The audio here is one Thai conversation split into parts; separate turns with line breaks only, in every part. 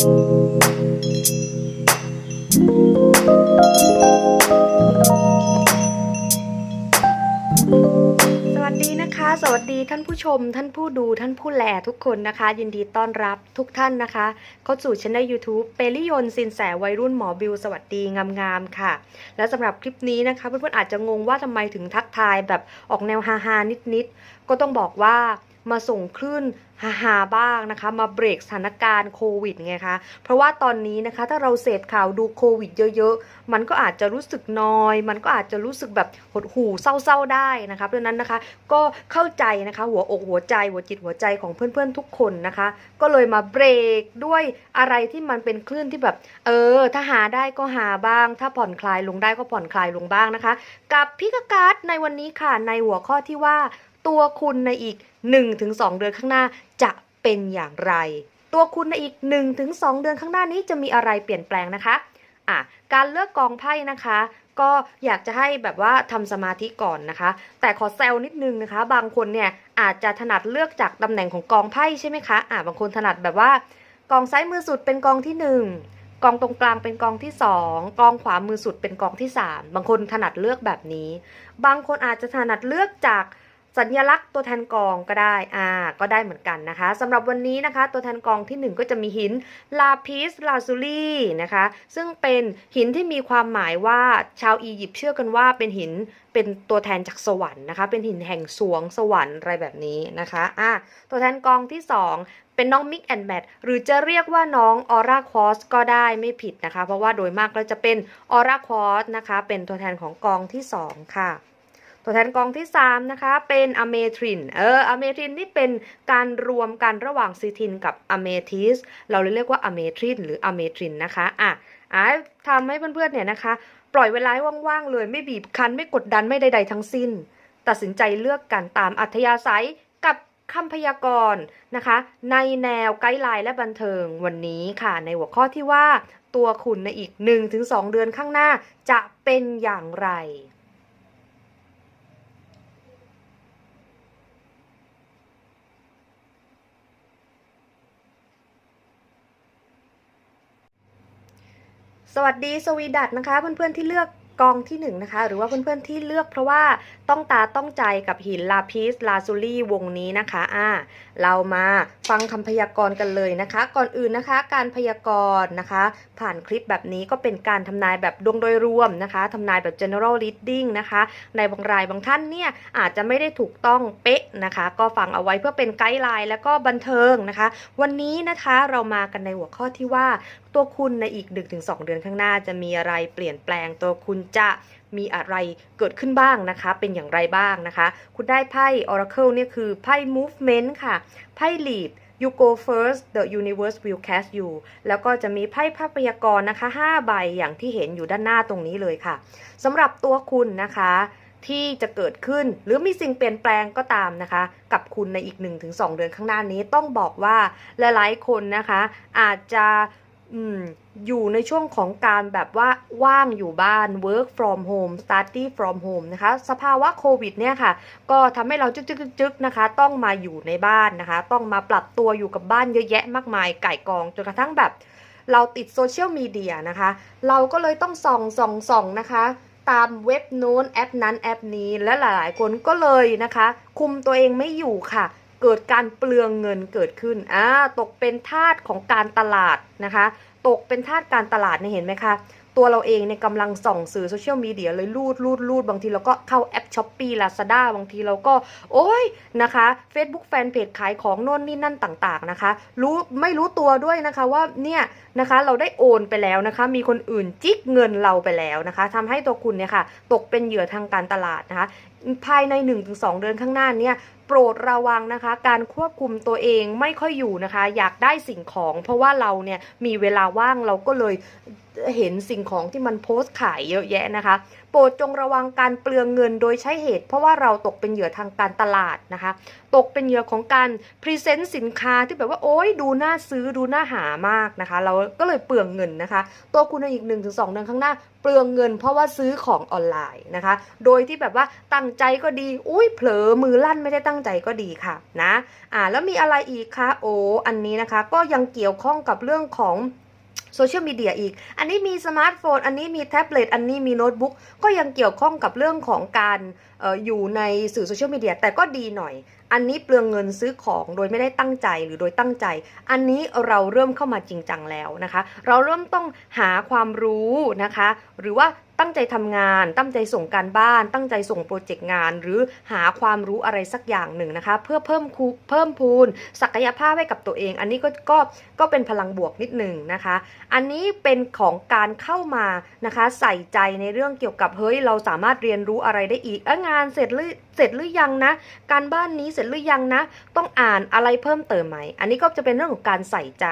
สวัสดีนะคะ สวัสดีท่านผู้ชม ท่านผู้ดูท่านผู้แลทุกคนนะคะ ยินดีต้อนรับทุกท่านนะคะ เข้าสู่ช่อง YouTube เปริยนสินแสวัยรุ่นหมอบิวสวัสดีงามๆค่ะ และสำหรับคลิปนี้นะคะเพื่อนๆอาจจะงงว่าทำไมถึงทักทายแบบออกแนวฮาๆนิดๆก็ต้องบอกว่า มาส่งคลื่นฮาๆบ้างนะคะ มาเบรกสถานการณ์โควิดไงคะ เพราะว่าตอนนี้นะคะ ถ้าเราเสพข่าวดูโควิดเยอะๆ มันก็อาจจะรู้สึกนอย มันก็อาจจะรู้สึกแบบหดหู่เศร้าๆได้นะคะเพราะฉะนั้นนะคะ ก็เข้าใจนะคะหัวอกหัวใจหัวจิตหัวใจของเพื่อนๆทุกคนนะคะ ก็เลยมาเบรกด้วยอะไรที่มันเป็นคลื่นที่แบบ เออ ถ้าหาได้ก็หาบ้าง ถ้าผ่อนคลายลงได้ก็ผ่อนคลายลงบ้างนะคะ กับพิกการ์ดในวันนี้ค่ะในหัวข้อที่ว่าตัวคุณในอีก 1-2 เดือนข้างหน้าจะเป็นอย่างไร ตัวคุณในอีก 1-2 เดือนข้างหน้านี้จะมีอะไรเปลี่ยนแปลงนะคะอะการเลือกกองไพ่นะคะ ก็อยากจะให้แบบว่าทำสมาธิก่อนนะคะ แต่ขอแซวนิดนึงนะคะ บางคนเนี่ยอาจจะถนัดเลือกจากตำแหน่งของกองไพ่ใช่ไหมคะอะบางคนถนัดแบบว่ากองซ้ายมือสุดเป็นกองที่หนึ่งกองตรงกลางเป็นกองที่สองกองขวามือสุดเป็นกองที่สามบางคนถนัดเลือกแบบนี้ บางคนอาจจะถนัดเลือกจาก สัญลักษณ์ตัวแทนกองก็ได้อ่าก็ได้เหมือนกันนะคะสำหรับวันนี้นะคะ ตัวแทนกองที่หนึ่งก็จะมีหินลาพิสลาซูลีนะคะ ซึ่งเป็นหินที่มีความหมายว่าชาวอียิปต์เชื่อกันว่าเป็นหินเป็นตัวแทนจากสวรรค์นะคะ เป็นหินแห่งสวงสวรรค์อะไรแบบนี้นะคะอะตัวแทนกองที่สองเป็นน้องมิกแอนแมทหรือจะเรียกว่าน้องออร่าคอสก็ได้ไม่ผิดนะคะ เพราะว่าโดยมากแล้วจะเป็นออร่าคอสนะคะ เป็นตัวแทนของกองที่สองค่ะ ตัวแทนกองที่ 3 นะคะ เป็นอเมทริน เอออเมทรินนี่เป็นการรวมกันระหว่างซีทินกับอเมทิส เราเลยเรียกว่าอเมทริน หรืออเมทรินนะคะ อะอะทำให้เพื่อนๆเนี่ยนะคะ ปล่อยเวลาว่างๆเลย ไม่บีบคั้น ไม่กดดัน ไม่ใดๆทั้งสิ้น ตัดสินใจเลือกกันตามอัธยาศัยกับคำพยากรณ์นะคะ ในแนวไกด์ไลน์และบันเทิงวันนี้ค่ะ ในหัวข้อที่ว่าตัวคุณในอีก 1-2 เดือนข้างหน้าจะเป็นอย่างไร สวัสดีสวีดัตนะคะ เพื่อนๆที่เลือกกองที่หนึ่งนะคะหรือว่าเพื่อนๆที่เลือกเพราะว่า ต้องตาต้องใจกับหินลาพิสลาซูลี่วงนี้นะคะอ่าเรามาฟังคำพยากรณ์กันเลยนะคะ ก่อนอื่นนะคะ การพยากรณ์นะคะ ผ่านคลิปแบบนี้ก็เป็นการทำนายแบบดวงโดยรวมนะคะทำนายแบบ general reading นะคะ ในบางรายบางท่านเนี่ยอาจจะไม่ได้ถูกต้องเป๊ะนะคะ ก็ฟังเอาไว้เพื่อเป็นไกด์ไลน์แล้วก็บันเทิงนะคะ วันนี้นะคะเรามากันในหัวข้อที่ว่าตัวคุณในอีก 1-2 เดือนข้างหน้าจะมีอะไรเปลี่ยนแปลงตัวคุณจะ มีอะไรเกิดขึ้นบ้างนะคะ เป็นอย่างไรบ้างนะคะ คุณได้ไพ่ Oracle เนี่ยคือไพ่ Movement ค่ะ ไพ่ Lead You go first the universe will catch you แล้วก็จะมีไพ่ภาพยากรณ์นะคะ 5 ใบอย่างที่เห็นอยู่ด้านหน้าตรงนี้เลยค่ะสำหรับตัวคุณนะคะที่จะเกิดขึ้นหรือมีสิ่งเปลี่ยนแปลงก็ตามนะคะ กับคุณในอีก 1-2 เดือนข้างหน้านี้ต้องบอกว่าหลายๆคนนะคะ อาจจะ อยู่ในช่วงของการแบบว่าว่างอยู่บ้าน work from home study from home นะคะ สภาวะโควิดเนี่ยค่ะ ก็ทำให้เราจึกจึกจึกจึกนะคะ ต้องมาอยู่ในบ้านนะคะ ต้องมาปรับตัวอยู่กับบ้านเยอะแยะมากมาย ไก่กองจนกระทั่งแบบ เราติดโซเชียลมีเดียนะคะ เราก็เลยต้องส่องส่องส่องนะคะตามเว็บนู้นแอปนั้นแอปนี้และหลาย ๆ คนก็เลยนะคะ คุมตัวเองไม่อยู่ค่ะ เกิดการเปลืองเงินเกิดขึ้นอ่าตกเป็นทาสของการตลาดนะคะ ตกเป็นทาสการตลาดเนี่ยเห็นไหมคะตัวเราเองเนี่ยกำลังส่องสื่อโซเชียลมีเดียเลยรูดรูดรูดบางทีเราก็เข้าแอปช้อปปี้ลาซาด้าบางทีเราก็ โอ้ยนะคะ Facebook แฟนเพจขายของโน่นนี่นั่นต่างๆนะคะ รู้ไม่รู้ตัวด้วยนะคะว่าเนี่ยนะคะเราได้โอนไปแล้วนะคะ มีคนอื่นจิกเงินเราไปแล้วนะคะทำให้ตัวคุณเนี่ยค่ะ ตกเป็นเหยื่อทางการตลาดนะคะ ภายใน 1-2 เดือนข้างหน้าเนี่ย ปรดระวังนะคะ การควบคุมตัวเองไม่ค่อยอยู่นะคะ อยากได้สิ่งของ เพราะว่าเราเนี่ยมีเวลาว่างเราก็เลยเห็นสิ่งของที่มันโพสต์ขายเยอะแยะนะคะ โปรดจงระวังการเปลืองเงินโดยใช้เหตุ เพราะว่าเราตกเป็นเหยื่อทางการตลาดนะคะ ตกเป็นเหยื่อของการพรีเซนต์สินค้าที่แบบว่าโอ๊ยดูน่าซื้อดูน่าหามากนะคะ เราก็เลยเปลืองเงินนะคะ ตัวคุณในอีก1นถึงสเดือนข้างหน้า เปลืองเงิน เพราะว่าซื้อของออนไลน์นะคะ โดยที่แบบว่าตั้งใจก็ดี อุ้ยเผลอมือลั่นไม่ได้ตั้งใจก็ดีค่ะนะอ่าแล้วมีอะไรอีกคะโอ้อันนี้นะคะ ก็ยังเกี่ยวข้องกับเรื่องของ โซเชียลมีเดียอีก อันนี้มีสมาร์ทโฟน อันนี้มีแท็บเล็ต อันนี้มีโน้ตบุ๊ก ก็ยังเกี่ยวข้องกับเรื่องของการอออยู่ในสื่อโซเชียลมีเดียแต่ก็ดีหน่อย อันนี้เปลืองเงินซื้อของโดยไม่ได้ตั้งใจหรือโดยตั้งใจ อันนี้เราเริ่มเข้ามาจริงจังแล้วนะคะ เราเริ่มต้องหาความรู้นะคะ หรือว่า ตั้งใจทำงาน ตั้งใจส่งการบ้าน ตั้งใจส่งโปรเจกต์งาน หรือหาความรู้อะไรสักอย่างหนึ่งนะคะ เพื่อเพิ่มคูเพิ่มพูน ศักยภาพให้กับตัวเอง อันนี้ก็ก็ก็เป็นพลังบวกนิดหนึ่งนะคะ อันนี้เป็นของการเข้ามานะคะ ใส่ใจในเรื่องเกี่ยวกับเฮ้ยเราสามารถเรียนรู้อะไรได้อีกเอองานเสร็จหรือ สร็จหรือยังนะ การบ้านนี้เสร็จหรือยังนะ ต้องอ่านอะไรเพิ่มเติมไหม อันนี้ก็จะเป็นเรื่องของการใส่ใจ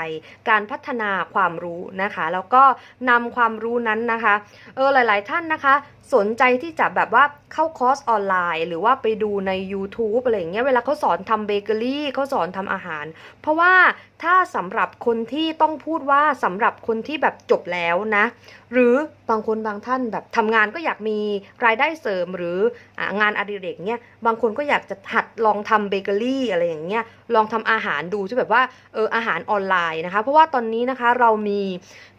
การพัฒนาความรู้นะคะ แล้วก็นำความรู้นั้นนะคะ เออหลาย ๆ ท่านนะคะ สนใจที่จะแบบว่าเข้าคอร์สออนไลน์ หรือว่าไปดูใน YouTube อะไรอย่างเงี้ยเวลาเขาสอนทำเบเกอรี่เขาสอนทำอาหาร เพราะว่าถ้าสำหรับคนที่ต้องพูดว่าสำหรับคนที่แบบจบแล้วนะ หรือบางคนบางท่านแบบทำงานก็อยากมีรายได้เสริมหรือองานอดิเรกเนี่ยบางคนก็อยากจะหัดลองทำเบเกอรี่อะไรอย่างเงี้ยลองทำอาหารดูที่แบบว่าเอออาหารออนไลน์นะคะ เพราะว่าตอนนี้นะคะเรามี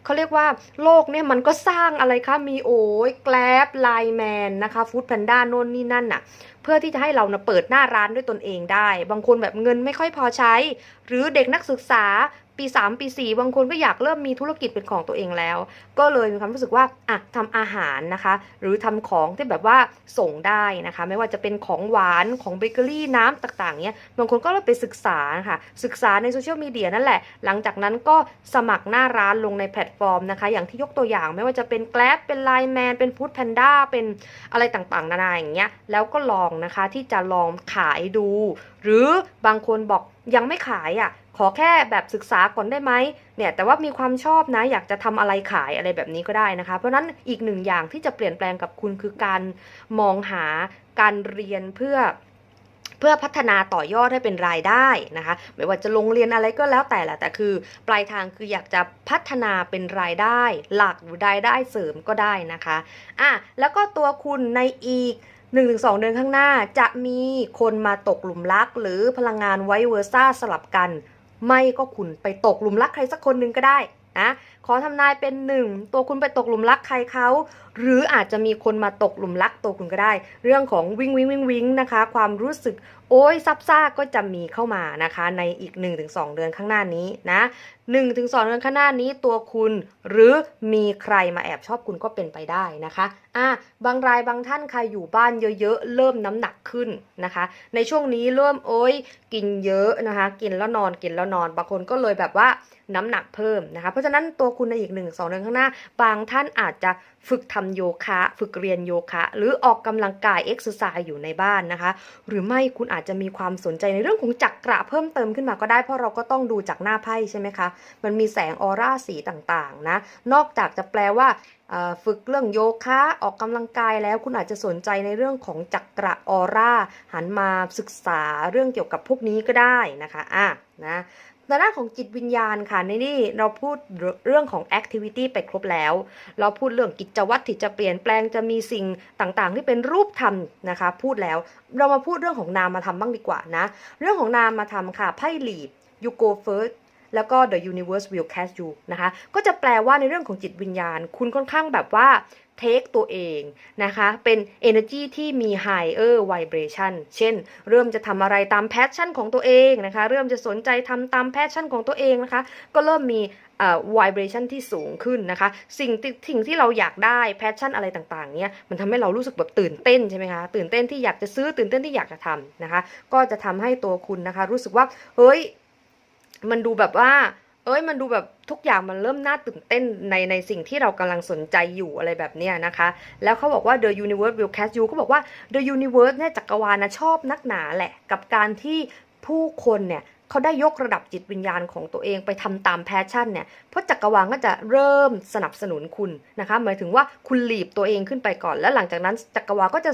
เขาเรียกว่าโลกเนี่ยมันก็สร้างอะไรคะมีโอ้ยแกลบไลแมนนะคะฟู้ดแพนด้าโน่นนี่นั่นน่ะ เพื่อที่จะให้เรานะเปิดหน้าร้านด้วยตนเองได้ บางคนแบบเงินไม่ค่อยพอใช้ หรือเด็กนักศึกษาปี 3 ปี 4 บางคนก็อยากเริ่มมีธุรกิจเป็นของตัวเองแล้ว ก็เลยมีความรู้สึกว่าอะทำอาหารนะคะ หรือทำของที่แบบว่าส่งได้นะคะ ไม่ว่าจะเป็นของหวานของเบเกอรี่น้ำต่างๆเนี้ยบางคนก็เลยไปศึกษานะคะศึกษาในโซเชียลมีเดียนั่นแหละ หลังจากนั้นก็สมัครหน้าร้านลงในแพลตฟอร์มนะคะ อย่างที่ยกตัวอย่างไม่ว่าจะเป็นแกล b เป็นไลแมนเป็นฟู้ดแพนด้าเป็นอะไรต่างๆ นานาอย่างเงี้ยแล้วก็ลองนะคะที่จะลองขายดู หรือบางคนบอกยังไม่ขายอะขอแค่แบบศึกษาก่อนได้ไหมเนี่ยแต่ว่ามีความชอบนะอยากจะทำอะไรขายอะไรแบบนี้ก็ได้นะคะ เพราะนั้นอีกหนึ่งอย่างที่จะเปลี่ยนแปลงกับคุณคือการมองหาการเรียนเพื่อ เพื่อพัฒนาต่อยอดให้เป็นรายได้นะคะ ไม่ว่าจะลงเรียนอะไรก็แล้วแต่แหละแต่คือ ปลายทางคืออยากจะพัฒนาเป็นรายได้ หลักหรือรายได้เสริมก็ได้นะคะอะแล้วก็ตัวคุณในอีก1-2เดือนข้างหน้าจะมีคนมาตกหลุมรัก หรือพลังงานไวเวอร์ซ่าสลับกัน ไม่ก็คุณไปตกหลุมรักใครสักคนหนึ่งก็ได้นะขอทำนายเป็นหนึ่งตัวคุณไปตกหลุมรักใครเขาหรืออาจจะมีคนมาตกหลุมรักตัวคุณก็ได้ เรื่องของวิงวิงวิงวิ่งนะคะ ความรู้สึกโอ้ยซับซ่าก็จะมีเข้ามานะคะ ในอีก 1-2 เดือนข้างหน้านี้นะ1-2 เดือนข้างหน้านี้ตัวคุณ หรือมีใครมาแอบชอบคุณก็เป็นไปได้นะคะอะบางรายบางท่านใครอยู่บ้านเยอะๆ เริ่มน้ำหนักขึ้นนะคะ ในช่วงนี้เริ่มโอ้ยกินเยอะนะคะ กินแล้วนอนกินแล้วนอน บางคนก็เลยแบบว่าน้ำหนักเพิ่มนะคะ เพราะฉะนั้นตัวคุณในอีก1-2เดือนข้างหน้า บางท่านอาจจะฝึกทำโยคะ ฝึกเรียนโยคะ หรือออกกำลังกายเอ็กซ์ไซส์อยู่ในบ้านนะคะ หรือไม่คุณอาจจะมีความสนใจในเรื่องของจักระเพิ่มเติมขึ้นมาก็ได้เพราะเราก็ต้องดูจากหน้าไพ่ใช่ไหมคะ มันมีแสงออร่าสีต่างๆนะ นอกจากจะแปลว่าฝึกเรื่องโยคะออกกำลังกายแล้วคุณอาจจะสนใจในเรื่องของจักระออร่าหันมาศึกษาเรื่องเกี่ยวกับพวกนี้ก็ได้นะคะอะนะ ในด้านของจิตวิญญาณค่ะในนี่เราพูดเรื่องของ activity ไปครบแล้ว เราพูดเรื่องกิจวัตรที่จะเปลี่ยนแปลงจะมีสิ่งต่างๆ ที่เป็นรูปธรรมนะคะ พูดแล้วเรามาพูดเรื่องของนามธรรมบ้างดีกว่านะ เรื่องของนามธรรมค่ะไพ่หลีบ you go first แล้วก็ the universe will catch you นะคะ ก็จะแปลว่าในเรื่องของจิตวิญญาณ คุณค่อนข้างแบบว่า take ตัวเองนะคะ เป็น energy ที่มี higher vibration เช่น เริ่มจะทำอะไรตาม passion ของตัวเองนะคะ เริ่มจะสนใจทำตาม passion ของตัวเองนะคะ ก็เริ่มมีเอ่อ vibration ที่สูงขึ้นนะคะ สิ่งสิ่งที่เราอยากได้ passion อะไรต่างๆเนี่ยมันทำให้เรารู้สึกแบบตื่นเต้นใช่ไหมคะ ตื่นเต้นที่อยากจะซื้อตื่นเต้นที่อยากจะทำนะคะ ก็จะทำให้ตัวคุณนะคะ รู้สึกว่าเฮ้ย มันดูแบบว่า เอ้ยมันดูแบบทุกอย่างมันเริ่มน่าตื่นเต้นในในสิ่งที่เรากำลังสนใจอยู่อะไรแบบเนี้ยนะคะ แล้วเขาบอกว่า the universe will catch you เขาบอกว่า the universe เนี่ยจักรวาลนะชอบนักหนาแหละ กับการที่ผู้คนเนี่ยเขาได้ยกระดับจิตวิญญาณของตัวเองไปทำตามแพชชั่นเนี่ย เพราะจักรวาลก็จะเริ่มสนับสนุนคุณนะคะ หมายถึงว่าคุณหลีบตัวเองขึ้นไปก่อน แล้วหลังจากนั้นจักรวาลก็จะ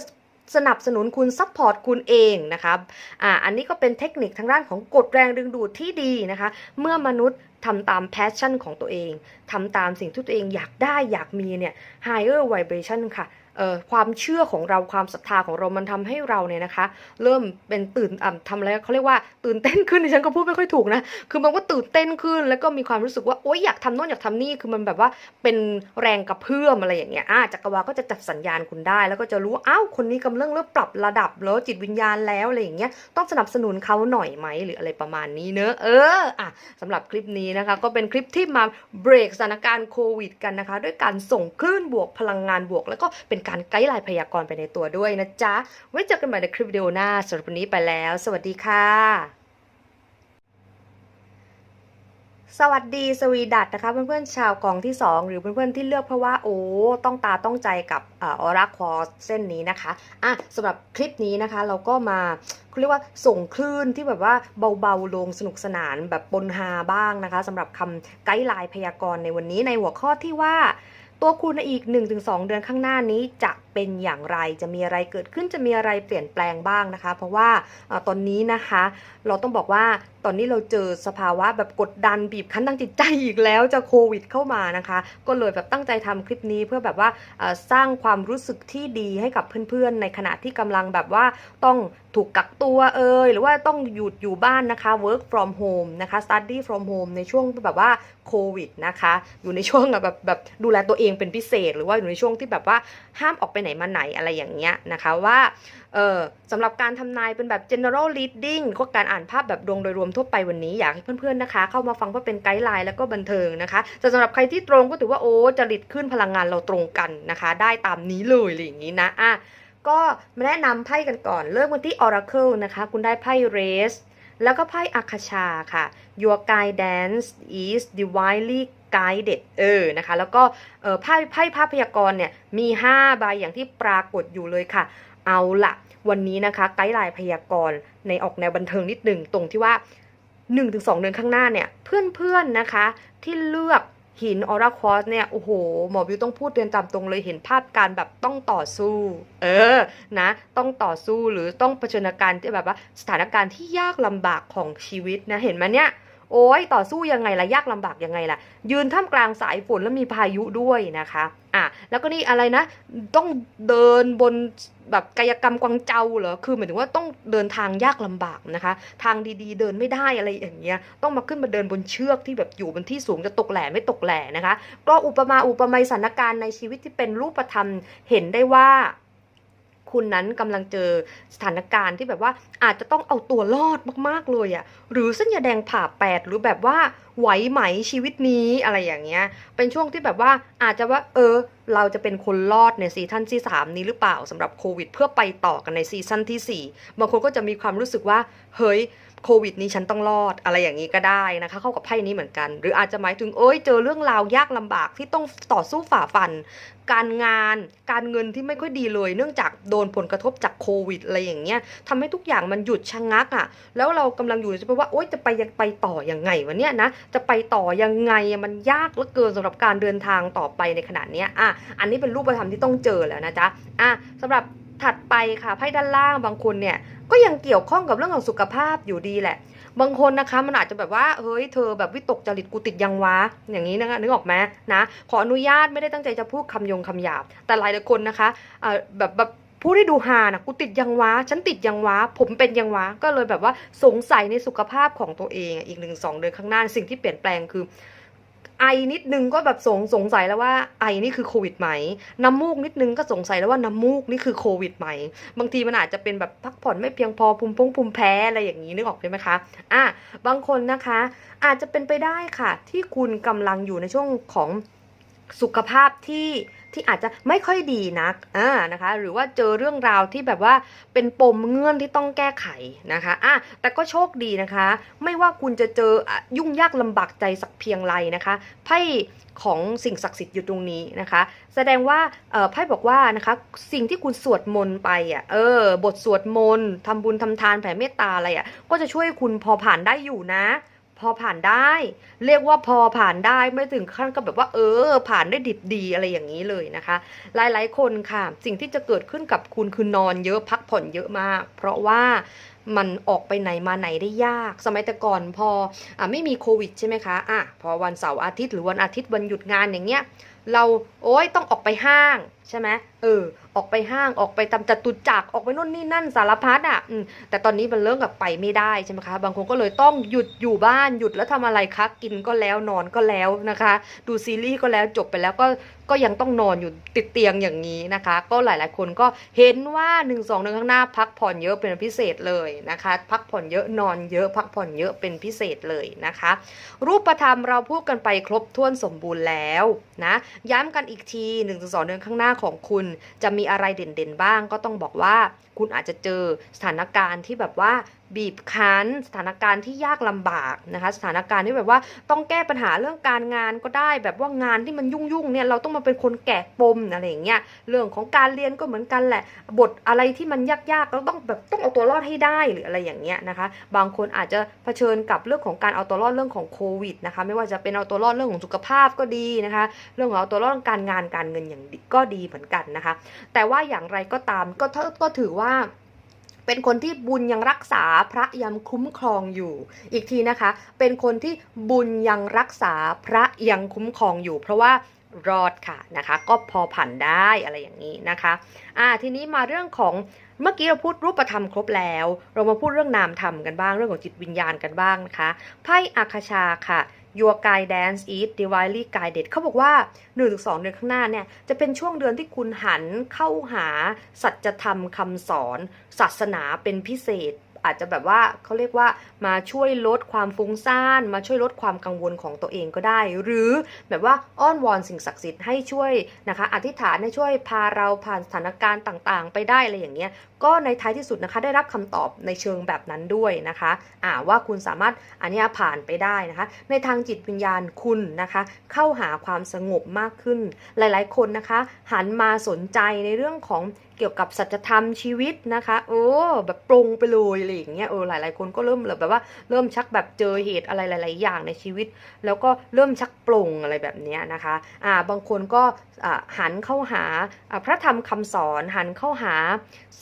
สนับสนุนคุณซัพพอร์ตคุณเองนะครับอ่าอันนี้ก็เป็นเทคนิคทางด้านของกฎแรงดึงดูดที่ดีนะคะ เมื่อมนุษย์ทำตามแพชชั่นของตัวเองทำตามสิ่งที่ตัวเองอยากได้อยากมีเนี่ย higher vibration ค่ะ ความเชื่อของเราความศรัทธาของเรามันทำให้เราเนี่ยนะคะ เริ่มเป็นตื่นอ่ำทำอะไรเขาเรียกว่าตื่นเต้นขึ้นดิฉันก็พูดไม่ค่อยถูกนะคือมันก็ตื่นเต้นขึ้น แล้วก็มีความรู้สึกว่าโอ๊ยอยากทำโน่นอยากทำนี่คือมันแบบว่าเป็นแรงกระเพื่อมอะไรอย่างเงี้ยอ่าจักรวาลก็จะจับสัญญาณคุณได้ แล้วก็จะรู้ว่าอ้าวคนนี้กำลังเริ่มปรับระดับแล้วจิตวิญญาณแล้วอะไรอย่างเงี้ยต้องสนับสนุนเขาหน่อยไหมหรืออะไรประมาณนี้เนอะเอออะสำหรับคลิปนี้นะคะ ก็เป็นคลิปที่มาเบรกสถานการณ์โควิด กันนะคะ ด้วยการส่งคลื่นบวกพลังงานบวก แล้วก็เป็นการไกด์ไลน์พยากรณ์ไปในตัวด้วยนะจ๊ะ ไว้เจอกันใหม่ในคลิปวิดีโอหน้าสำหรับวันนี้ไปแล้ว สวัสดีค่ะสวัสดีสวีดัตนะคะเพื่อนๆชาวกองที่ 2 หรือเพื่อนๆที่เลือกเพราะว่าโอ้ต้องตาต้องใจกับออรักคอร์เส้นนี้นะคะอะสำหรับคลิปนี้นะคะ เราก็มาเขาเรียกว่าส่งคลื่นที่แบบว่าเบาๆลงสนุกสนานแบบปนฮาบ้างนะคะสำหรับคำไกด์ไลน์พยากรณ์ในวันนี้ในหัวข้อที่ว่า ตัวคุณในอีก 1-2 เดือนข้างหน้านี้จะเป็นอย่างไร จะมีอะไรเกิดขึ้นจะมีอะไรเปลี่ยนแปลงบ้างนะคะ เพราะว่าตอนนี้นะคะ เราต้องบอกว่า ตอนนี้เราเจอสภาวะแบบกดดันบีบคั้นทางจิตใจอีกแล้วจะโควิดเข้ามานะคะ ก็เลยแบบตั้งใจทำคลิปนี้เพื่อแบบว่าสร้างความรู้สึกที่ดีให้กับเพื่อนๆ ในขณะที่กำลังแบบว่าต้องถูกกักตัวเอ่ยหรือว่าต้องหยุดอยู่บ้านนะคะ work from home นะคะ study from home ในช่วงแบบว่าโควิดนะคะ อยู่ในช่วงแบบแบบดูแลตัวเองเป็นพิเศษ หรือว่าอยู่ในช่วงที่แบบว่าห้ามออกไปไหนมาไหนอะไรอย่างเงี้ยนะคะว่า สำหรับการทำนายเป็นแบบ general reading ก็การอ่านภาพแบบดวงโดยรวมทั่วไปวันนี้อยากให้เพื่อนๆนะคะ เข้ามาฟังเพื่อเป็นไกด์ไลน์แล้วก็บันเทิงนะคะแต่สำหรับใครที่ตรงก็ถือว่าโอ้จริตขึ้นพลังงานเราตรงกันนะคะ ได้ตามนี้เลยอะไรอย่างนี้นะอะก็มาแนะนำไพ่กันก่อน เริ่มกันที่ Oracle นะคะ คุณได้ไพ่ Race แล้วก็ไพ่อาคาชาค่ะ Your guidance is divinely guided เออนะคะ แล้วก็ไพ่ไพ่ภาพพยากรณ์เนี่ย มี 5 ใบอย่างที่ปรากฏอยู่เลยค่ะ เอาละวันนี้นะคะไกด์ไลน์พยากรณ์ในออกแนวบันเทิงนิดหนึ่งตรงที่ว่า 1-2 เดือนข้างหน้าเนี่ยเพื่อนๆนะคะ ที่เลือกหินออร่าคอสเนี่ย โอ้โห หมอบิวต้องพูดเตือนตามตรงเลยเห็นภาพการแบบต้องต่อสู้ เออ นะ ต้องต่อสู้หรือต้องเผชิญการที่แบบว่าสถานการณ์ที่ยากลำบากของชีวิตนะ เห็นไหมเนี่ย โอ้ยต่อสู้ยังไงล่ะยากลำบากยังไงล่ะ ยืนท่ามกลางสายฝนแล้วมีพายุด้วยนะคะอะแล้วก็นี่อะไรนะ ต้องเดินบนแบบกายกรรมกวางเจาเหรอคือหมายถึงว่าต้องเดินทางยากลำบากนะคะ ทางดีๆ เดินไม่ได้อะไรอย่างเงี้ยต้องมาขึ้นมาเดินบนเชือกที่แบบอยู่บนที่สูงจะตกแหล่ไม่ตกแหล่นะคะ ก็อุปมาอุปไมยสถานการณ์ในชีวิตที่เป็นรูปธรรมเห็นได้ว่า คุณนั้นกำลังเจอสถานการณ์ที่แบบว่าอาจจะต้องเอาตัวรอดมากๆเลยอะ่ะหรือเส้นยาแดงผ่าแปดหรือแบบว่าไหวไหมชีวิตนี้อะไรอย่างเงี้ย เป็นช่วงที่แบบว่าอาจจะว่าเออ เราจะเป็นคนรอดในซีซั่นที่ 3 นี้หรือเปล่าสำหรับโควิด เพื่อไปต่อกันในซีซั่นที่ 4 บางคนก็จะมีความรู้สึกว่า เฮ้ย โควิดนี้ฉันต้องรอดอะไรอย่างนี้ก็ได้นะคะ เข้ากับไพ่นี้เหมือนกัน หรืออาจจะหมายถึงเอ้ยเจอเรื่องราวยากลำบากที่ต้องต่อสู้ฝ่าฟัน การงานการเงินที่ไม่ค่อยดีเลย เนื่องจากโดนผลกระทบจากโควิดอะไรอย่างเงี้ยทำให้ทุกอย่างมันหยุดชะงักอะ่ะ แล้วเรากำลังอยู่จะไปว่าโอ๊ยจะไปยังไปต่อยังไงวะเนี่ยนะจะไปต่อยังไงมันยากเหลือเกินสำหรับการเดินทางต่อไปในขณะเนี้ยอะอันนี้เป็นรูปธรรมที่ต้องเจอแล้วนะจ๊ะอะสำหรับถัดไปค่ะไพ่ด้านล่างบางคนเนี่ย ก็ยังเกี่ยวข้องกับเรื่องของสุขภาพอยู่ดีแหละ บางคนนะคะมันอาจจะแบบว่าเฮ้ยเธอแบบวิตกจริตกูติดยังวะอย่างนี้นะคะนึกออกไหมนะขออนุญาตไม่ได้ตั้งใจจะพูดคำยงคำหยาบ แต่หลายหลายคนนะคะเอ่อแบบแบบพูดให้ดูฮานะกูติดยังวะ ฉันติดยังวะ ผมเป็นยังวะ ก็เลยแบบว่าสงสัยในสุขภาพของตัวเองอีกหนึ่งสองเดือนข้างหน้าสิ่งที่เปลี่ยนแปลงคือ ไอนิดนึงก็แบบสงสงสัยแล้วว่าไอนี่คือโควิดไหม น้ำมูกนิดนึงก็สงสัยแล้วว่าน้ำมูกนี่คือโควิดไหม บางทีมันอาจจะเป็นแบบพักผ่อนไม่เพียงพอภูมิพงภูมิแพ้อะไรอย่างนี้นึกออกใช่ไหมคะ อะ บางคนนะคะ อาจจะเป็นไปได้ค่ะ ที่คุณกำลังอยู่ในช่วงของสุขภาพที่ ที่อาจจะไม่ค่อยดีนักอ่านะคะ หรือว่าเจอเรื่องราวที่แบบว่าเป็นปมเงื่อนที่ต้องแก้ไขนะคะอะแต่ก็โชคดีนะคะ ไม่ว่าคุณจะเจอยุ่งยากลำบากใจสักเพียงไรนะคะไพ่ของสิ่งศักดิ์สิทธิ์อยู่ตรงนี้นะคะ แสดงว่าไพ่บอกว่านะคะสิ่งที่คุณสวดมนต์ไปอะเออบทสวดมนต์ทำบุญทำทานแผ่เมตตาอะไรอะก็จะช่วยคุณพอผ่านได้อยู่นะ พอผ่านได้ เรียกว่าพอผ่านได้ไม่ถึงขั้นก็แบบว่า เออ ผ่านได้ดิบดีอะไรอย่างนี้เลยนะคะ หลายๆ คนค่ะ สิ่งที่จะเกิดขึ้นกับคุณคือนอนเยอะพักผ่อนเยอะมาก เพราะว่ามันออกไปไหนมาไหนได้ยาก สมัยแต่ก่อนพออไม่มีโควิดใช่ไหมคะอะพอวันเสาร์อาทิตย์หรือวันอาทิตย์วันหยุดงานอย่างเงี้ยเราโอ๊ยต้องออกไปห้างใช่ไหมเออ ออกไปห้างออกไปตามจตุจักรออกไปนู่นนี่นั่นสารพัดอะแต่ตอนนี้มันเริ่มกับไปไม่ได้ใช่ไหมคะ บางคนก็เลยต้องหยุดอยู่บ้านหยุดแล้วทำอะไรคะกินก็แล้วนอนก็แล้วนะคะ ดูซีรีส์ก็แล้วจบไปแล้วก็ก็ยังต้องนอนอยู่ติดเตียงอย่างนี้นะคะ ก็หลายๆ คนก็เห็นว่า1นึเดือนข้างหน้าพักผ่อนเยอะเป็นพิเศษเลยนะคะ พักผ่อนเยอะนอนเยอะพักผ่อนเยอะเป็นพิเศษเลยนะคะ รูปธรรมเราพูดกันไปครบถ้วนสมบูรณ์แล้วนะย้ำกันอีกที1นถึงสเดือนข้างหน้าของคุณจะมีอะไรเด่นๆบ้าง ก็ต้องบอกว่าคุณอาจจะเจอสถานการณ์ที่แบบว่า บีบคั้น สถานการณ์ที่ยากลำบากนะคะสถานการณ์ที่แบบว่าต้องแก้ปัญหาเรื่องการงานก็ได้ แบบว่างานที่มันยุ่งๆเนี่ยเราต้องมาเป็นคนแกะปมอะไรอย่างเงี้ยเรื่องของการเรียนก็เหมือนกันแหละ บทอะไรที่มันยากๆเราต้องแบบต้องเอาตัวรอดให้ได้หรืออะไรอย่างเงี้ยนะคะ บางคนอาจจะเผชิญกับเรื่องของการเอาตัวรอดเรื่องของโควิดนะคะไม่ว่าจะเป็นเอาตัวรอดเรื่องของสุขภาพก็ดีนะคะ เรื่องของเอาตัวรอดการงานการเงินอย่างก็ดีเหมือนกันนะคะ แต่ว่าอย่างไรก็ตามก็ก็ถือว่า เป็นคนที่บุญยังรักษาพระยังคุ้มครองอยู่ อีกทีนะคะ เป็นคนที่บุญยังรักษาพระยังคุ้มครองอยู่ เพราะว่ารอดค่ะนะคะ ก็พอผ่านได้อะไรอย่างนี้นะคะอ่าทีนี้มาเรื่องของเมื่อกี้เราพูดรูปธรรมครบแล้ว เรามาพูดเรื่องนามธรรมกันบ้างเรื่องของจิตวิญญาณกันบ้างนะคะไพ่อาคาชาค่ะ Your Guidance is Divinely Guided เขาบอกว่า1นถึงสเดือนข้างหน้าเนี่ย จะเป็นช่วงเดือนที่คุณหันเข้าหาสัจธรรมคำสอน ศาสนาเป็นพิเศษ อาจจะแบบว่าเขาเรียกว่ามาช่วยลดความฟุ้งซ่าน มาช่วยลดความกังวลของตัวเองก็ได้ หรือแบบว่าอ้อนวอนสิ่งศักดิ์สิทธิ์ให้ช่วยนะคะอธิษฐานให้ช่วยพาเราผ่านสถานการณ์ต่างๆ ไปได้อะไรอย่างเงี้ยก็ในท้ายที่สุดนะคะได้รับคำตอบในเชิงแบบนั้นด้วยนะคะอ่าว่าคุณสามารถอันนี้ผ่านไปได้นะคะ ในทางจิตวิญญาณคุณนะคะ เข้าหาความสงบมากขึ้น หลายๆ คนนะคะ หันมาสนใจในเรื่องของ เกี่ยวกับสัจธรรมชีวิตนะคะโอ้แบบปรงไปเลยอะไรอย่างเงี้ยเออหลาย ๆ คนก็เริ่มแบบว่าเริ่มชักแบบเจอเหตุอะไรหลาย ๆ อย่างในชีวิต แล้วก็เริ่มชักปลงอะไรแบบเนี้ยนะคะอ่าบางคนก็หันเข้าหาพระธรรมคำสอนหันเข้าหา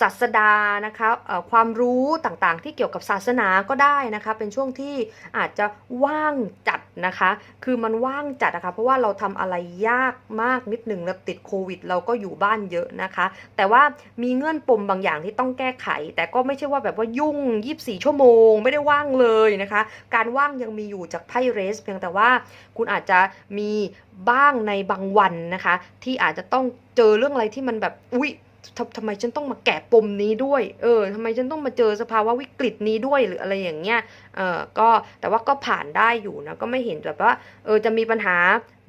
ศาสดานะคะความรู้ต่างๆ ที่เกี่ยวกับศาสนาก็ได้นะคะ เป็นช่วงที่อาจจะว่างจัดนะคะ คือมันว่างจัดนะคะ เพราะว่าเราทำอะไรยากมากนิดหนึ่งแล้วติดโควิด เราก็อยู่บ้านเยอะนะคะ แต่ว่ามีเงื่อนปมบางอย่างที่ต้องแก้ไข แต่ก็ไม่ใช่ว่าแบบว่ายุ่ง 24 ชั่วโมง ไม่ได้ว่างเลยนะคะ การว่างยังมีอยู่จากไพ่เรส เพียงแต่ว่าคุณอาจจะมีบ้างในบางวันนะคะ ที่อาจจะต้องเจอเรื่องอะไรที่มันแบบอุ๊ย ทำทำไมฉันต้องมาแกะปมนี้ด้วย เออทำไมฉันต้องมาเจอสภาวะวิกฤตนี้ด้วยหรืออะไรอย่างเงี้ย เออก็แต่ว่าก็ผ่านได้อยู่นะ ก็ไม่เห็นแบบว่า เออ จะมีปัญหา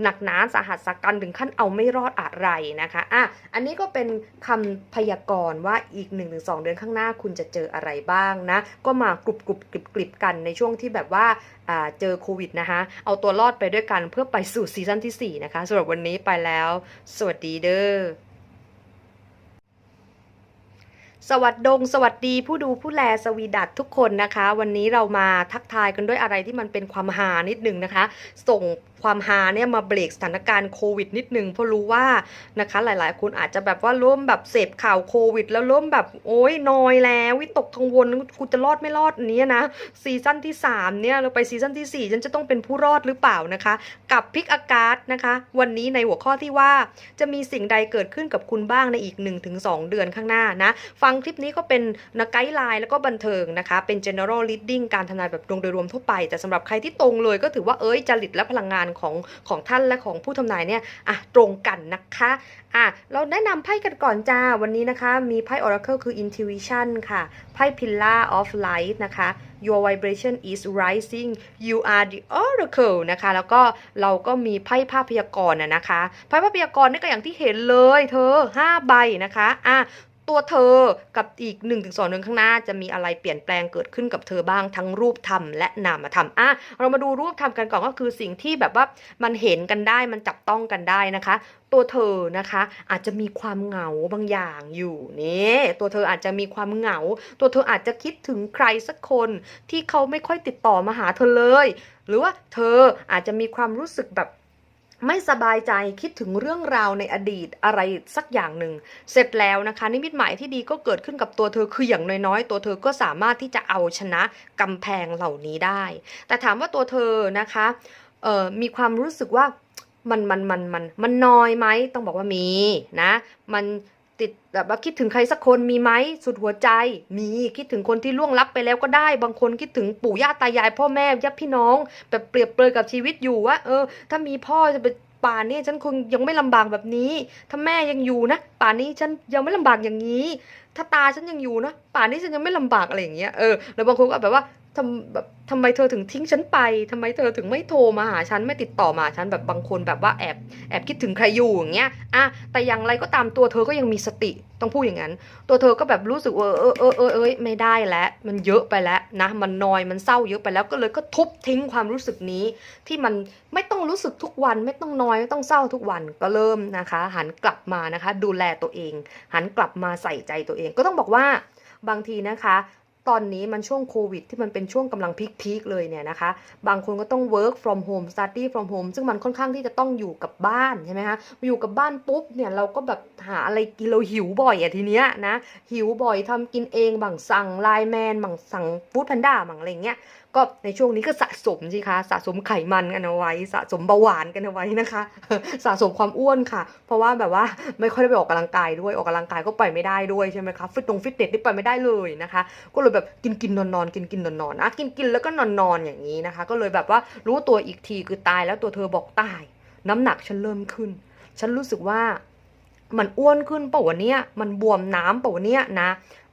หนักหนาสาหัสสากันถึงขั้นเอาไม่รอดอะไรนะคะ อะ อันนี้ก็เป็นคำพยากรณ์ว่าอีก 1-2 เดือนข้างหน้าคุณจะเจออะไรบ้างนะ ก็มากรุบกรุบกริบกริบกันในช่วงที่แบบว่าอ่าเจอโควิดนะคะ เอาตัวรอดไปด้วยกันเพื่อไปสู่ซีซั่นที่ 4 นะคะสำหรับวันนี้ไปแล้ว สวัสดีเด้อ สวัสดงสวัสดีผู้ดูผู้แลสวีดัตทุกคนนะคะ วันนี้เรามาทักทายกันด้วยอะไรที่มันเป็นความหานิดหนึ่งนะคะ ส่ง ความฮาเนี่ยมาเบรกสถานการณ์โควิดนิดหนึ่งเพราะรู้ว่านะคะหลายๆ คนอาจจะแบบว่าเริ่มแบบเสพข่าวโควิด แล้วเริ่มแบบโอ๊ยนอยแล้ววิตกกังวลกูจะรอดไม่รอดอันนี้นะซีซั่นที่ 3 เนี่ยเราไปซีซั่นทีสี่ 4 ฉันจะต้องเป็นผู้รอดหรือเปล่านะคะ กับพิกอากาศนะคะ วันนี้ในหัวข้อที่ว่าจะมีสิ่งใดเกิดขึ้นกับคุณบ้างในอีก 1-2 เดือนข้างหน้านะ ฟังคลิปนี้ก็เป็นนะไกด์ไลน์แล้วก็บันเทิงนะคะ เป็น general reading การทำนายแบบดวงโดยรวมทั่วไป แต่สำหรับใครที่ตรงเลยก็ถือว่าเอ้ยจริตและพลังงานของของท่านและของผู้ทำนายเนี่ยอะตรงกันนะคะอะเราแนะนำไพ่กันก่อนจ้าวันนี้นะคะ มีไพ่ Oracle คือ Intuition ค่ะไพ่ Pillar of Light นะคะ Your vibration is rising you are the oracle นะคะแล้วก็เราก็มีไพ่ภาพพยากรณ์นะคะไพ่ภาพยากรณ์นี่ก็อย่างที่เห็นเลย เธอ 5 ใบนะคะอะ ตัวเธอกับอีก1นถึงสเดือนข้างหน้าจะมีอะไรเปลี่ยนแปลงเกิดขึ้นกับเธอบ้างทั้งรูปธรรมและนามธรรมอะเรามาดูรูปธรรมกันก่อนก็คือสิ่งที่แบบว่ามันเห็นกันได้มันจับต้องกันได้นะคะ ตัวเธอนะคะอาจจะมีความเหงาบางอย่างอยู่นี่ตัวเธออาจจะมีความเหงา ตัวเธออาจจะคิดถึงใครสักคนที่เขาไม่ค่อยติดต่อมาหาเธอเลย หรือว่าเธออาจจะมีความรู้สึกแบบ ไม่สบายใจคิดถึงเรื่องราวในอดีตอะไรสักอย่างหนึ่ง เสร็จแล้วนะคะ นิมิตหมายที่ดีก็เกิดขึ้นกับตัวเธอคืออย่างน้อยๆ ตัวเธอก็สามารถที่จะเอาชนะกำแพงเหล่านี้ได้ แต่ถามว่าตัวเธอนะคะมีความรู้สึกว่ามันมันมันมันมันน้อยไหมต้องบอกว่ามีนะ มัน ติดแบบว่าคิดถึงใครสักคนมีไหมสุดหัวใจมีคิดถึงคนที่ล่วงลับไปแล้วก็ได้ บางคนคิดถึงปู่ย่าตายาย พ่อแม่ญาติพี่น้อง แบบเปรียบเปรยกับชีวิตอยู่ว่าเออ ถ้ามีพ่อจะเป็นป่านนี้ฉันคงยังไม่ลำบากแบบนี้ ถ้าแม่ยังอยู่นะป่านนี้ฉันยังไม่ลำบากอย่างนี้ ถ้าตาฉันยังอยู่นะป่านนี้ฉันยังไม่ลำบากอะไรอย่างเงี้ยเออแล้วบางคนก็แบบว่า ทำแบบทำไมเธอถึงทิ้งฉันไปทำไมเธอถึงไม่โทรมาหาฉันไม่ติดต่อมาหาฉันแบบบางคนแบบว่าแอบแอบคิดถึงใครอยู่อย่างเงี้ยอะแต่อย่างไรก็ตามตัวเธอก็ยังมีสติต้องพูดอย่างนั้น ตัวเธอก็แบบรู้สึกว่าเออเออเออเออไม่ได้แล้วมันเยอะไปแล้วนะมันนอยมันเศร้าเยอะไปแล้วก็เลยก็ทุบทิ้งความรู้สึกนี้ ที่มันไม่ต้องรู้สึกทุกวัน ไม่ต้องนอยไม่ต้องเศร้าทุกวันก็เริ่มนะคะ หันกลับมานะคะ ดูแลตัวเอง หันกลับมาใส่ใจตัวเอง ก็ต้องบอกว่าบางทีนะคะ ตอนนี้มันช่วงโควิด ที่มันเป็นช่วงกำลังพีคๆเลยเนี่ยนะคะ บางคนก็ต้อง work from home study from home ซึ่งมันค่อนข้างที่จะต้องอยู่กับบ้านใช่ไหมคะอยู่กับบ้านปุ๊บเนี่ยเราก็แบบหาอะไรกินเราหิวบ่อยอะทีเนี้ยนะหิวบ่อยทำกินเองบางสั่งไลน์แมนบางสั่งฟู้ดแพนด้าบางอะไรเงี้ย ก็ในช่วงนี้ก็สะสมสิคะสะสมไขมันกันเอาไว้ สะสมเบาหวานกันเอาไว้นะคะ สะสมความอ้วนค่ะ เพราะว่าแบบว่าไม่ค่อยได้ไปออกกำลังกายด้วยออกกำลังกายก็ไปไม่ได้ด้วยใช่ไหมคะฟิตตรงฟิตเนสนี่ไปไม่ได้เลยนะคะ ก็เลยแบบกินกินนอนนอนกินกินนอนนอนนะกินกินแล้วก็นอนนอนอย่างนี้นะคะ ก็เลยแบบว่ารู้ตัวอีกทีคือตายแล้วตัวเธอบอกตาย น้ำหนักฉันเริ่มขึ้น ฉันรู้สึกว่า มันอ้วนขึ้นเปล่าวะเนี่ยมันบวมน้ำเปล่าวะเนี่ยนะ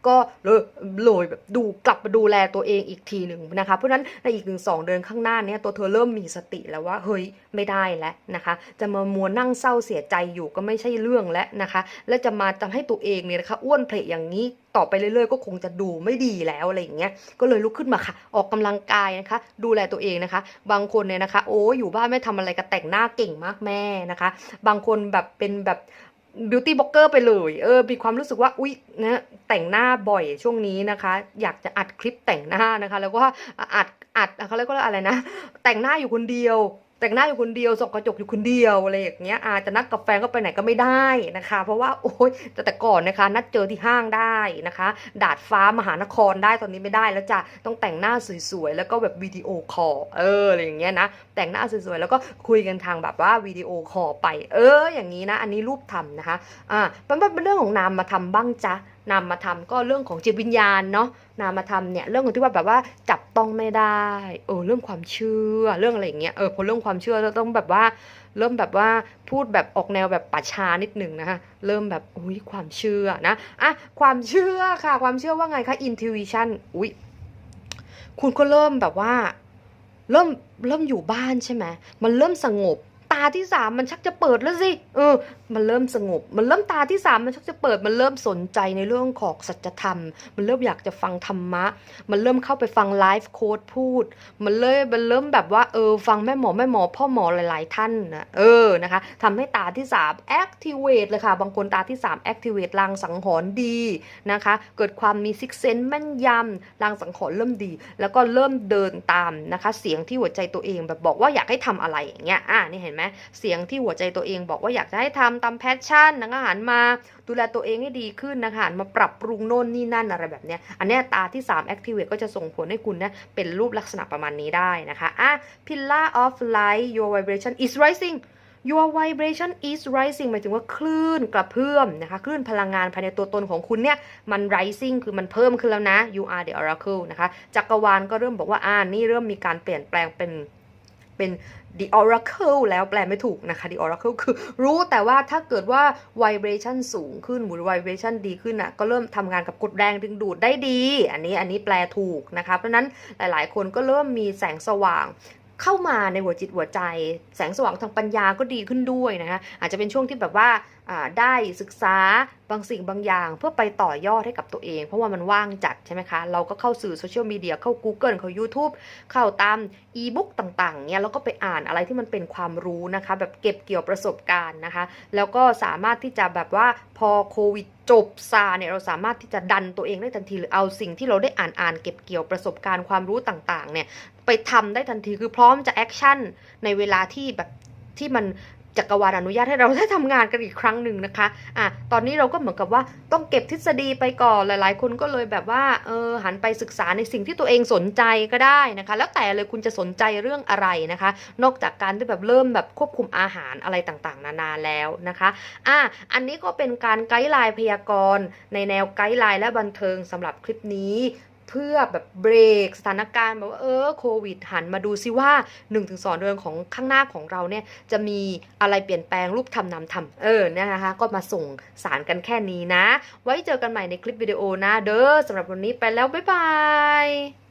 ก็เลยเลยแบบดูกลับมาดูแลตัวเองอีกทีหนึ่งนะคะ เพราะฉะนั้นในอีกหนึ่งสองเดือนข้างหน้าเนี่ยตัวเธอเริ่มมีสติแล้วว่าเฮ้ยไม่ได้แล้วนะคะ จะมามัวนั่งเศร้าเสียใจอยู่ก็ไม่ใช่เรื่องแล้วนะคะ และจะมาทำให้ตัวเองเนี่ยนะคะอ้วนเพลอย่างนี้ต่อไปเรื่อยๆ ก็คงจะดูไม่ดีแล้วอะไรอย่างเงี้ยก็เลยลุกขึ้นมาค่ะ ออกกำลังกายนะคะ ดูแลตัวเองนะคะ บางคนเนี่ยนะคะ โอ้อยู่บ้านไม่ทำอะไรก็แต่งหน้าเก่งมากแม่นะคะ บางคนแบบเป็นแบบ บิวตี้บล็อกเกอร์ไปเลยเออมีความรู้สึกว่าอุ๊ยนะแต่งหน้าบ่อยช่วงนี้นะคะ อยากจะอัดคลิปแต่งหน้านะคะ แล้วก็อัดอัดเขาเรียกว่าอะไรนะ แต่งหน้าอยู่คนเดียว แต่งหน้าอยู่คนเดียวส่องกระจกอยู่คนเดียวอะไรอย่างเงี้ยอาจจะนัดกับแฟนก็ไปไหนก็ไม่ได้นะคะ เพราะว่าโอ๊ยแต่แต่ก่อนนะคะ นัดเจอที่ห้างได้นะคะ ดาดฟ้ามหานครได้ตอนนี้ไม่ได้แล้วจ้ะต้องแต่งหน้าสวยๆแล้วก็แบบวิดีโอคอลเอออะไรอย่างเงี้ยนะแต่งหน้าสวยๆแล้วก็คุยกันทางแบบว่าวิดีโอคอลไป เอออย่างนี้นะ อันนี้รูปทำนะคะอ่ามันเป็นเรื่องของนามมาทำบ้างจ้ะ นามมาทำก็เรื่องของจิตวิญญาณเนาะนามธรรมเนี่ยเรื่องของที่ว่าแบบว่าจับต้องไม่ได้เออเรื่องความเชื่อเรื่องอะไรอย่างเงี้ยเออพอเรื่องความเชื่อเราต้องแบบว่า เริ่มแบบว่าพูดแบบออกแนวแบบป่าชานิดหนึ่งนะคะเริ่มแบบอุ้ยความเชื่อนะอะความเชื่อค่ะ ความเชื่อว่าไงคะ intuition อุ้ยคุณก็เริ่มแบบว่า เริ่มเริ่มอยู่บ้านใช่ไหมมันเริ่มสงบตาที่สามมันชักจะเปิดแล้วสิ เออ มันเริ่มสงบ มันเริ่มตาที่สามมันชักจะเปิด มันเริ่มสนใจในเรื่องของสัจธรรม มันเริ่มอยากจะฟังธรรมะ มันเริ่มเข้าไปฟังไลฟ์โค้ดพูด มันเลยมันเริ่มแบบว่าเออฟังแม่หมอแม่หมอพ่อหมอหลาย ๆ ท่านนะเออนะคะทำให้ตาที่สาม activate เลยค่ะ บางคนตาที่สาม activate ลางสังหรณ์ดีนะคะ เกิดความมีซิกเซนแม่นยำลางสังหรณ์เริ่มดี แล้วก็เริ่มเดินตามนะคะ เสียงที่หัวใจตัวเองแบบบอกว่าอยากให้ทำอะไรอย่างเงี้ยอะนี่เห็นไหมเสียงที่หัวใจตัวเองบอกว่าอยากจะให้ทำตามแพชชั่นนะคะหันมาดูแลตัวเองให้ดีขึ้นนะคะหันมาปรับปรุงโน่นนี่นั่นอะไรแบบเนี้ยอันนี้ตาที่ 3 activate ก็จะส่งผลให้คุณนะเป็นรูปลักษณะประมาณนี้ได้นะคะอะ pillar of light your vibration is rising your vibration is rising หมายถึงว่าคลื่นกระเพื่อมนะคะ คลื่นพลังงานภายในตัวตนของคุณเนี่ย มัน rising คือมันเพิ่มขึ้นแล้วนะ you are the oracle นะคะ จักรวาลก็เริ่มบอกว่าอ่านี่เริ่มมีการเปลี่ยนแปลงเป็น เป็น The Oracle แล้วแปลไม่ถูกนะคะ The Oracle คือรู้แต่ว่าถ้าเกิดว่า vibration สูงขึ้นหรือ vibration ดีขึ้นอะก็เริ่มทำงานกับกดแรงดึงดูดได้ดี อันนี้อันนี้แปลถูกนะคะ เพราะฉะนั้นหลายๆ คนก็เริ่มมีแสงสว่าง เข้ามาในหัวจิตหัวใจ แสงสว่างทางปัญญาก็ดีขึ้นด้วยนะคะอาจจะเป็นช่วงที่แบบว่าอ่าได้ศึกษาบางสิ่งบางอย่าง เพื่อไปต่อยอดให้กับตัวเอง เพราะว่ามันว่างจัดใช่ไหมคะ เราก็เข้าสื่อโซเชียลมีเดียเข้า Google เข้า YouTube เข้าตามอีบุ๊กต่างๆเนี่ยแล้วก็ไปอ่านอะไรที่มันเป็นความรู้นะคะ แบบเก็บเกี่ยวประสบการณ์นะคะ แล้วก็สามารถที่จะแบบว่าพอโควิด จบซาเนี่ยเราสามารถที่จะดันตัวเองได้ทันทีหรือเอาสิ่งที่เราได้อ่านอ่านเก็บเกี่ยวประสบการณ์ความรู้ต่างๆเนี่ยไปทำได้ทันทีคือพร้อมจะแอคชั่นในเวลาที่แบบที่มัน จักรวาลอนุญาตให้เราได้ทำงานกันอีกครั้งหนึ่งนะคะอะตอนนี้เราก็เหมือนกับว่าต้องเก็บทฤษฎีไปก่อน หลาย ๆ คนก็เลยแบบว่าเออหันไปศึกษาในสิ่งที่ตัวเองสนใจก็ได้นะคะ แล้วแต่เลยคุณจะสนใจเรื่องอะไรนะคะ นอกจากการที่แบบเริ่มแบบควบคุมอาหารอะไรต่างๆ นานาแล้วนะคะอะอันนี้ก็เป็นการไกด์ไลน์พยากรณ์ในแนวไกด์ไลน์และบันเทิงสำหรับคลิปนี้ เพื่อแบบเบรกสถานการณ์แบบว่าเออโควิดหันมาดูซิว่า 1-2 เดือนของข้างหน้าของเราเนี่ยจะมีอะไรเปลี่ยนแปลงรูปทำนำทำเออเนี่ยนะคะ ก็มาส่งสารกันแค่นี้นะ ไว้เจอกันใหม่ในคลิปวิดีโอนะเด้อสำหรับวันนี้ไปแล้ว บ๊ายบาย